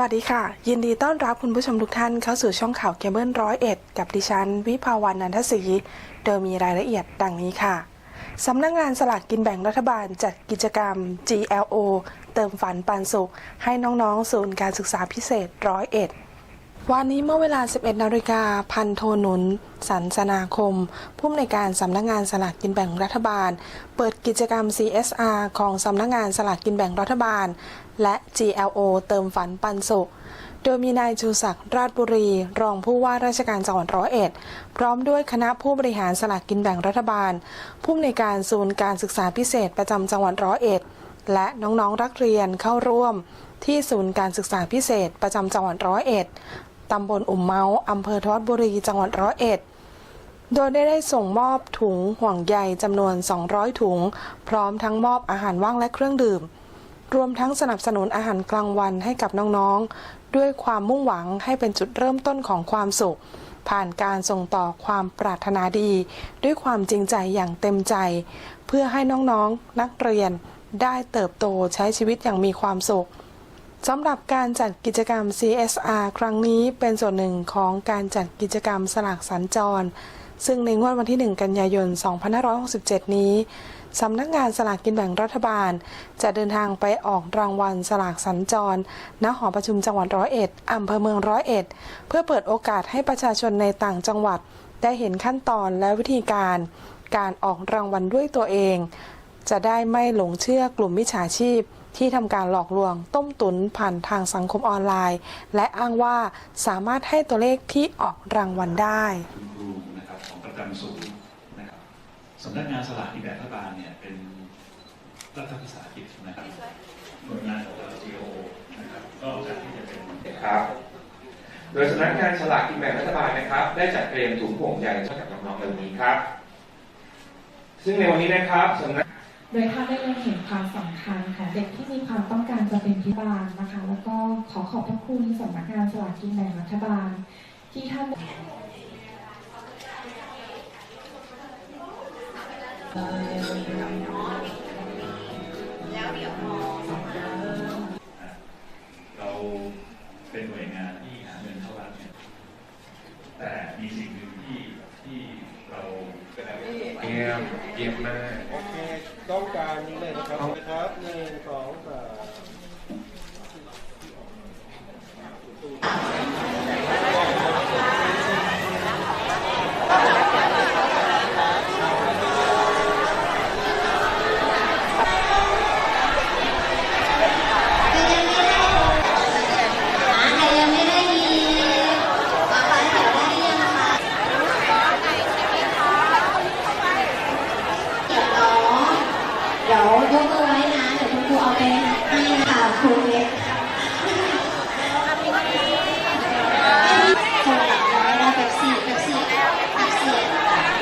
วัสดีค่ะ ยินดีต้อนรับคุณผู้ชมทุกท่านเข้าสู่ช่องข่าวเคเบิลร้อยเอ็ดกับดิฉัน วิภาวันนันทศรีโดยมีรายละเอียดดังนี้ค่ะ สำนักงงานสลากกินแบ่งรัฐบาลจัดกิจกรรม GLO เติมฝันปันสุข ให้น้องๆ ศูนย์การศึกษาพิเศษร้อยเอ็ด วันนี้เมื่อเวลา 11 นาฬิกา พันโทหนุน สันสนาคม ผู้อำนวยการสำนักงานสลากกินแบ่งรัฐบาล เปิดกิจกรรม CSR ของสำนักงานสลากกินแบ่งรัฐบาล และ GLO เติมฝันปันสุข โดยมีนายชูศักดิ์ราชบุรี รองผู้ว่าราชการจังหวัดร้อยเอ็ด พร้อมด้วยคณะผู้บริหารสลากกินแบ่งรัฐบาล ผู้อำนวยการศูนย์การศึกษาพิเศษประจำจังหวัดร้อยเอ็ด และน้องๆนักเรียนเข้าร่วมที่ศูนย์การศึกษาพิเศษประจำจังหวัดร้อยเอ็ด ตำบลอุ่มเมาอำเภอทวัดบุรีจังหวัดร้อยเอ็ด โดยได้ได้ส่งมอบถุงห่วงใยจำนวน 200 ถุง พร้อมทั้งมอบอาหารว่างและเครื่องดื่ม รวมทั้งสนับสนุนอาหารกลางวันให้กับน้องๆ ด้วยความมุ่งหวังให้เป็นจุดเริ่มต้นของความสุข ผ่านการส่งต่อความปรารถนาดี ด้วยความจริงใจอย่างเต็มใจ เพื่อให้น้องๆนักเรียนได้เติบโตใช้ชีวิตอย่างมีความสุข สำหรับการจัดกิจกรรม CSR ครั้งนี้เป็นส่วนหนึ่งของการจัดกิจกรรมสลากสัญจร ซึ่งในงวดวันที่ 1 กันยายน 2567 นี้ สำนักงานสลากกินแบ่งรัฐบาล จะเดินทางไปออกรางวัลสลากสัญจร ณ หอประชุมจังหวัดร้อยเอ็ดอำเภอเมืองร้อยเอ็ด เพื่อเปิดโอกาสให้ประชาชนในต่างจังหวัด ได้เห็นขั้นตอนและวิธีการ การออกรางวัลด้วยตัวเอง จะได้ไม่หลงเชื่อกลุ่มมิจฉาชีพ ที่ทำการหลอกลวงต้มตุนผ่านทางสังคมออนไลน์ และอ้างว่าสามารถให้ตัวเลขที่ออกรางวัลได้คุณครูนะครับของประจำศูนย์นะครับสำนักงานสลากกินแบ่งรัฐบาลเนี่ยเป็นรัฐวิสาหกิจนะครับหน่วยงานของเรา GO นะครับก็จะที่จะเป็นครับโดยสำนักงานฉลากกินแบ่งรัฐบาลนะครับ ได้จัดเตรียมถุงห่วงใยให้กับน้องๆในวันนี้ครับ ซึ่งในวันนี้นะครับสำนัก โดยท่านได้เล็งเห็นความสำคัญของเด็กที่มีความต้องการจะเป็นพิบาลนะคะ แล้วก็ขอขอบพระคุณสำนักงานสลากกินแบ่งรัฐบาล ที่ท่านได้ เป็นนี่ค่ะครูเล็กคนหลังยังไม่ได้เป๊บสี่แป๊ปซี่แป๊ปซี่คนหลัง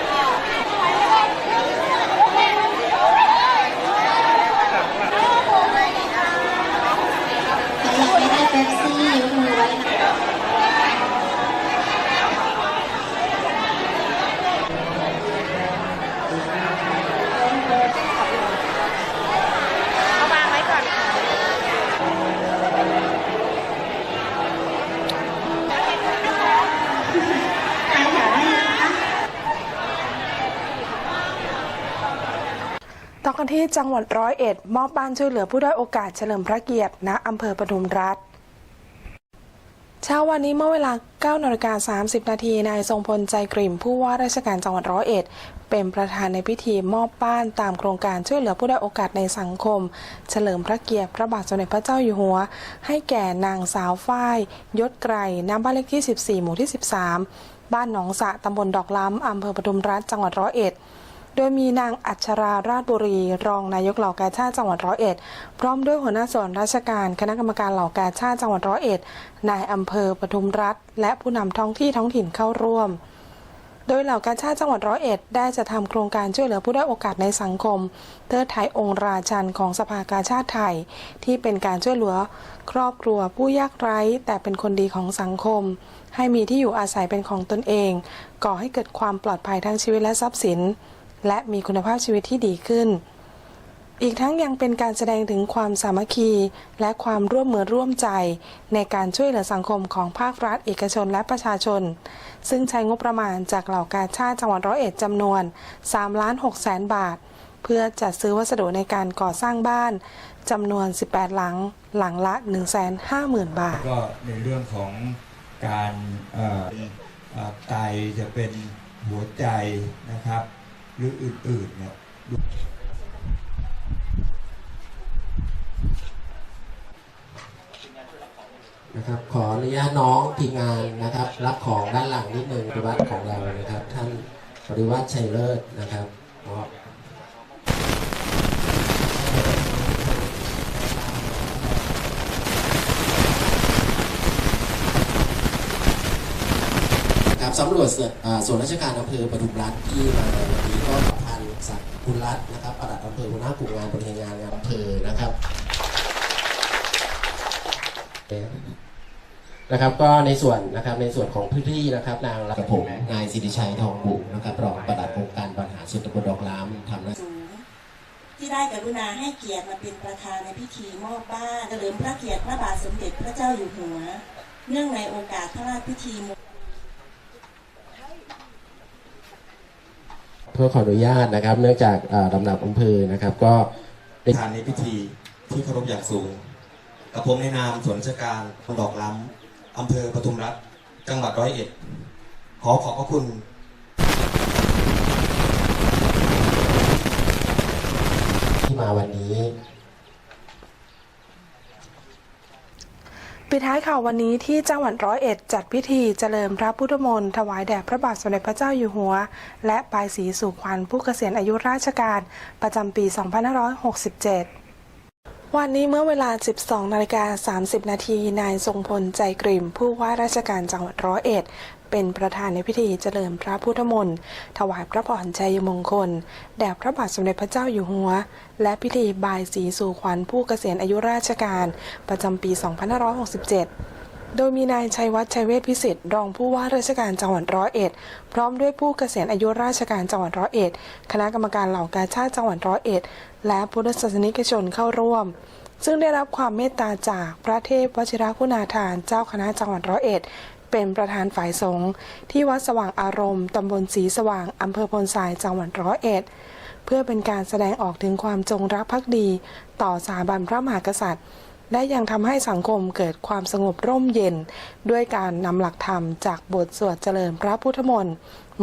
ไม่ได้เป๊ปซี่ยกมือไว้นะ ต่อกันที่จังหวัดร้อยเอ็ด มอบบ้านช่วยเหลือผู้ด้อยโอกาสเฉลิมพระเกียรติ ณอำเภอปทุมรัฐเช้าวันนี้เมื่อเวลา 9นาฬิกา30 นาทีนายทรงพลใจกริ่มผู้ว่าราชการจังหวัดร้อยเอ็ด เป็นประธานในพิธีมอบบ้านตามโครงการช่วยเหลือผู้ได้โอกาสในสังคม เฉลิมพระเกียรติพระบาทสมเด็จพระเจ้าอยู่หัว ให้แก่นางสาวฝ้าย ยศไกรณบ้านเลขที่ 14 หมู่ที่ 13 บ้านหนองสะตำบลดอกล้ำอำเภอปทุมรัฐจังหวัดร้อยเอ็ด โดยมีนางอัชราราชบุรี รองนายกเหล่ากาชาติจังหวัดร้อยเอ็ด พร้อมด้วยหัวหน้าส่วนราชการคณะกรรมการเหล่ากาชาติจังหวัดร้อยเอ็ด นายอำเภอปทุมรัฐ และผู้นำท้องที่ท้องถิ่นเข้าร่วมโดยเหล่ากาชาติจังหวัดร้อยเอ็ดได้จะทำโครงการช่วยเหลือผู้ได้อยโอกาสในสังคมเทิดไทยองค์ราชันของสภากาชาติไทย ที่เป็นการช่วยเหลือครอบครัวผู้ยากไร้ แต่เป็นคนดีของสังคม ให้มีที่อยู่อาศัยเป็นของตนเอง ก่อให้เกิดความปลอดภัยทั้งชีวิตและทรัพย์สิน และมีคุณภาพชีวิตที่ดีขึ้น อีกทั้งยังเป็นการแสดงถึงความสามัคคี และความร่วมมือร่วมใจ ในการช่วยเหลือสังคมของภาครัฐ เอกชนและประชาชน ซึ่งใช้งบประมาณจากเหล่ากาชาติจังหวัดร้อยเอ็ดจำนวน3ล้าน6แสนบาท เพื่อจัดซื้อวัสดุในการก่อสร้างบ้านจำนวน 18 หลัง หลังละ 150,000 บาท ก็ในเรื่องของการไตจะเป็นหัวใจนะครับ หรืออื่นๆเนี่ยนะครับขออนุญาตน้องทีมงานนะครับ รับของด้านหลังนิดนึงปฏิวัติของเรานะครับ ท่านปฏิวัติชัยเลิศนะครับเพราะนะครับ สำรวจส่วนอ่าส่วนราชการอำเภอปทุมรัฐที่มาวันนี้ก็พันศักดิ์กุลรัตน์นะครับปลัดอำเภอหัวหน้ากลุ่มงานบริหารงานอำเภอนะครับนะครับก็ในส่วนนะครับในส่วนของพื้นที่นะครับนางกับผมนายสิริชัยทองบุนะครับรองปลัดองค์การบริหารส่วนตำบลดอกล้ามทำหน้าที่ได้กรุณาให้เกียรติมาเป็นประธานในพิธีมอบบ้านเฉลิมพระเกียรติพระบาทสมเด็จพระเจ้าอยู่หัว เนื่องในโอกาสพระราชพิธีม เพื่อขออนุญาตนะครับ เนื่องจากลำดับอำเภอนะครับ ก็ได้ประธานในพิธีที่เคารพอย่างสูงกับผมในนามส่วนราชการดอกล้ำอำเภอปทุมรัฐ จังหวัดร้อยเอ็ด ขอขอบพระคุณที่มาวันนี้ ปิดท้ายข่าววันนี้ที่จังหวัดร้อยเอ็ดจัดพิธีเจริญพระพุทธมนต์ถวายแด่พระบาทสมเด็จพระเจ้าอยู่หัว และปลายสีสุขวัญผู้เกษียณอายุราชการ ประจำปี 2567วันนี้เมื่อเวลา 12 นาฬิกา 30 นาที นายทรงพล ใจกริ่มผู้ว่าราชการจังหวัดร้อยเอ็ด เป็นประธานในพิธีเจริญพระพุทธมนต์ถวายพระพรชัยมงคล แด่พระบาทสมเด็จพระเจ้าอยู่หัว และพิธีบายสีสู่ขวัญผู้เกษียณอายุราชการ ประจำปี 2567โดยมีนายชัยวัฒน์ชัยเวชพิสิทธิ์รองผู้ว่าราชการจังหวัดร้อยเอ็ด พร้อมด้วยผู้เกษียณอายุราชการจังหวัดร้อยเอ็ด คณะกรรมการเหล่ากาชาติจังหวัดร้อยเอ็ด และพุทธศาสนิกชนเข้าร่วม ซึ่งได้รับความเมตตาจากพระเทพวชิรคุณาทานเจ้าคณะจังหวัดร้อยเอ็ด เป็นประธานฝ่ายสงฆ์ที่วัดสว่างอารมณ์ตำบลศรีสว่างอำเภอพลสายจังหวัดร้อยเอ็ด เพื่อเป็นการแสดงออกถึงความจงรักภักดี ต่อสถาบันพระมหากษัตริย์ และยังทำให้สังคมเกิดความสงบร่มเย็น ด้วยการนำหลักธรรมจากบทสวดเจริญพระพุทธมนต์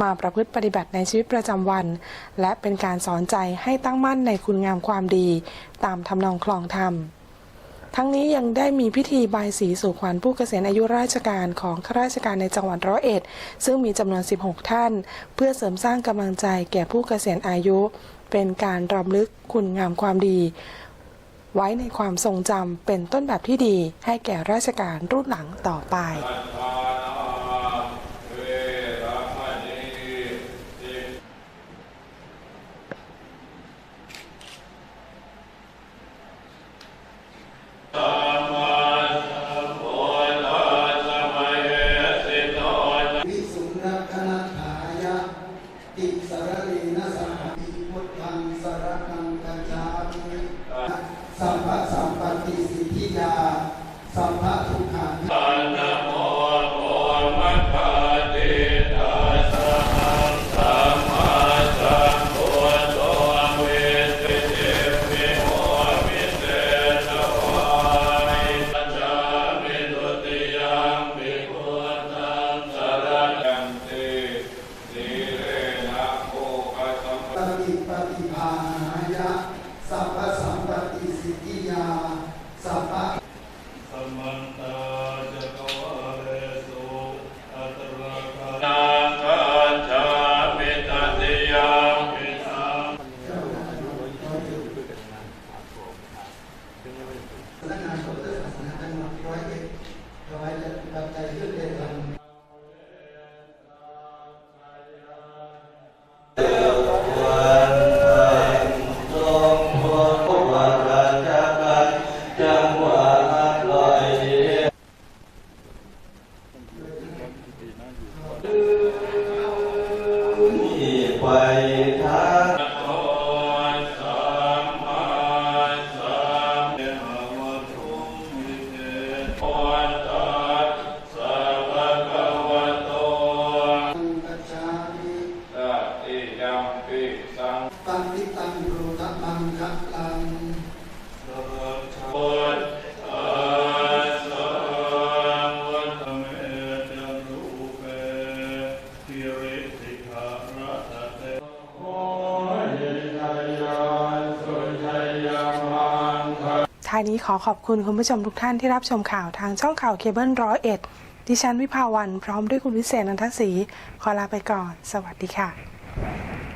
มาประพฤติปฏิบัติในชีวิตประจำวัน และเป็นการสอนใจให้ตั้งมั่นในคุณงามความดี ตามทำนองคลองธรรม ทั้งนี้ยังได้มีพิธีบายสีสู่ขวัญผู้เกษียณอายุราชการของข้าราชการในจังหวัดร้อยเอ็ด ซึ่งมีจำนวน 16 ท่าน เพื่อเสริมสร้างกำลังใจแก่ผู้เกษียณอายุ เป็นการรำลึกคุณงามความดี ไว้ในความทรงจำเป็นต้นแบบที่ดีให้แก่ราชการรุ่นหลังต่อไปายนี้ขอขอบคุณคุณผู้ชมทุกท่านที่รับชมข่าวทางช่องข่าวเคเบิลร้อยเอ็ดดิฉันวิภาวันพร้อมด้วยคุณวิเศษนันทศรีขอลาไปก่อน สวัสดีค่ะ